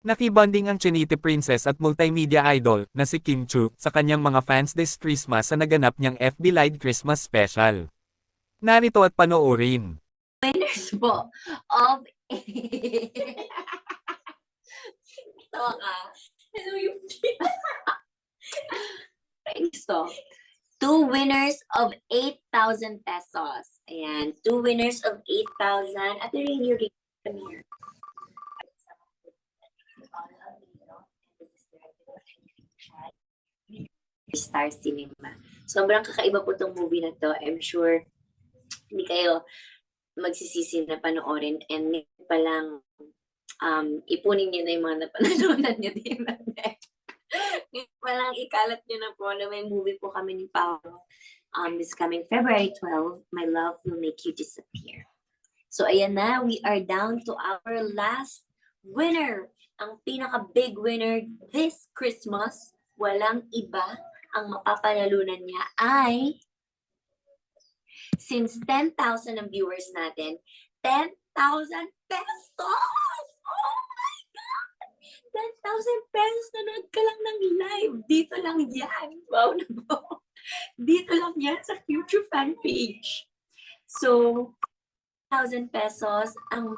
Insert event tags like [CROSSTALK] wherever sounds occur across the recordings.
Nakibonding ang Chinite princess at multimedia idol na si Kim Chu sa kanyang mga fans this Christmas sa naganap niyang FB Live Christmas Special. Narito at panoorin. winners po of [LAUGHS] Tawa ka. Hello yung [LAUGHS] Gusto. Two winners of 8,000 pesos. Ayan. Two winners of 8,000. At the radio ring. Come here. Star Cinema. Sobrang kakaiba po tong movie na to. I'm sure hindi kayo magsisisi na panoorin and ngayon pa lang um, ipunin niyo na yung mga napanalunan niyo din. [LAUGHS] ngayon pa lang ikalat niyo na po na may movie po kami ni Paolo um, this coming February 12, My Love Will Make You Disappear. So ayan na, we are down to our last winner. Ang pinaka-big winner this Christmas, walang iba, ang mapapanalunan niya ay since 10,000 ang viewers natin, 10,000 pesos! Oh my God! 10,000 pesos nanood ka lang ng live. Dito lang yan. Wow na po. Dito lang yan sa YouTube fan page. So, 1,000 pesos ang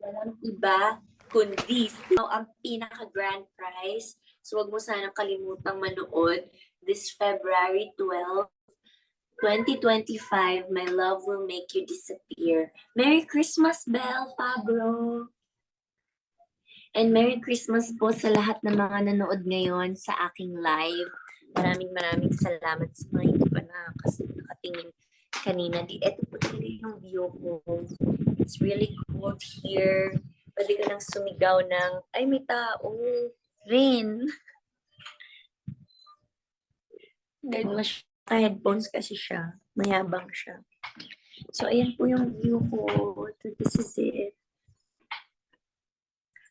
walang iba kundi so, ang pinaka-grand prize. So, wag mo sanang kalimutang manood this February 12 2025, my love will make you disappear. Merry Christmas, Belle Fabro! And Merry Christmas po sa lahat ng mga nanood ngayon sa aking live. Maraming maraming salamat sa mga hindi pa nakatingin kanina. Di, eto po talaga yung view ko. It's really cold here. Pwede ka nang sumigaw ng, ay may tao. Rain. Dahil mas headphones kasi siya. Mayabang siya. So, ayan po yung view ko. So, This is it.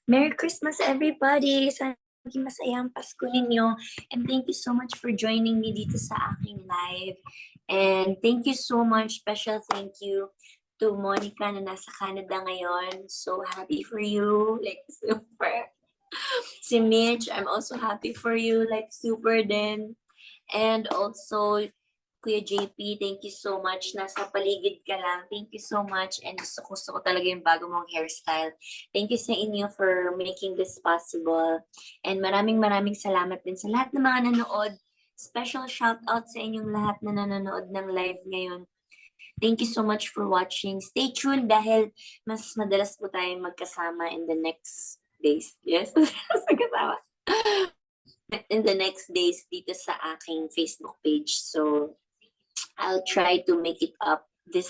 Merry Christmas, everybody! Sana maging masaya ang Pasko ninyo. And thank you so much for joining me dito sa aking live. And thank you so much. Special thank you to Monica na nasa Canada ngayon. So happy for you. Like, [LAUGHS] super. Si Mitch, I'm also happy for you. Like, super din. And also, Kuya JP, thank you so much. Nasa paligid ka lang. Thank you so much. And gusto gusto ko talaga yung bago mong hairstyle. Thank you sa inyo for making this possible. And maraming maraming salamat din sa lahat ng mga nanood. Special shout out sa inyong lahat na nanonood ng live ngayon. Thank you so much for watching. Stay tuned dahil mas madalas po tayong magkasama in the next days. Yes, [LAUGHS] magkasama in the next days dito sa aking Facebook page. So, I'll try to make it up this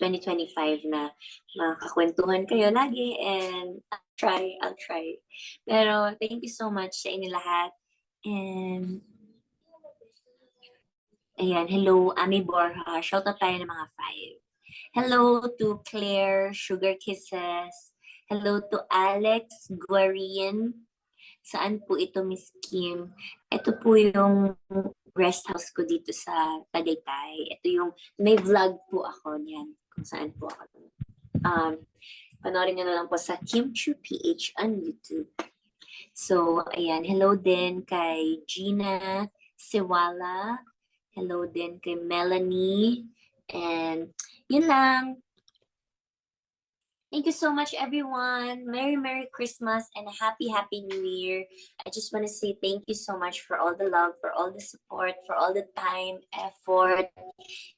2025 na makakwentuhan kayo lagi and I'll try, I'll try. Pero thank you so much sa inyo lahat. And ayan, hello, Ami Borja. Shout out tayo ng mga five. Hello to Claire, Sugar Kisses. Hello to Alex Guarian. Saan po ito, Miss Kim? Ito po yung rest house ko dito sa Tagaytay. Ito yung, may vlog po ako niyan kung saan po ako. Um, panoorin nyo na lang po sa Kim Chu PH on YouTube. So, ayan. Hello din kay Gina Siwala. Hello din kay Melanie. And yun lang. Thank you so much, everyone. Merry, Merry Christmas and a happy, happy New Year. I just want to say thank you so much for all the love, for all the support, for all the time, effort,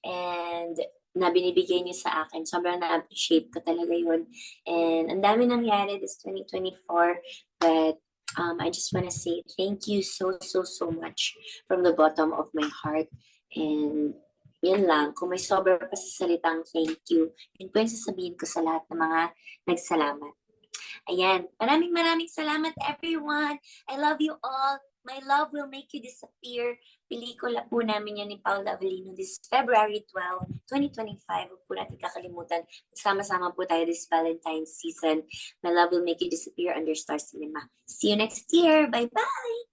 and na binibigay niyo sa akin. Sobrang na-appreciate ko talaga yun. And ang dami nangyari this 2024, but um, I just want to say thank you so, so, so much from the bottom of my heart. And yun lang, kung may sobra pa sa salitang thank you, yun po yung sasabihin ko sa lahat ng mga nagsalamat. Ayan, maraming maraming salamat everyone. I love you all. My love will make you disappear. Pelikula po namin yan ni Paul Avelino this February 12, 2025. Huwag po natin kakalimutan. Sama-sama po tayo this Valentine's season. My love will make you disappear under Star Cinema. See you next year. Bye-bye!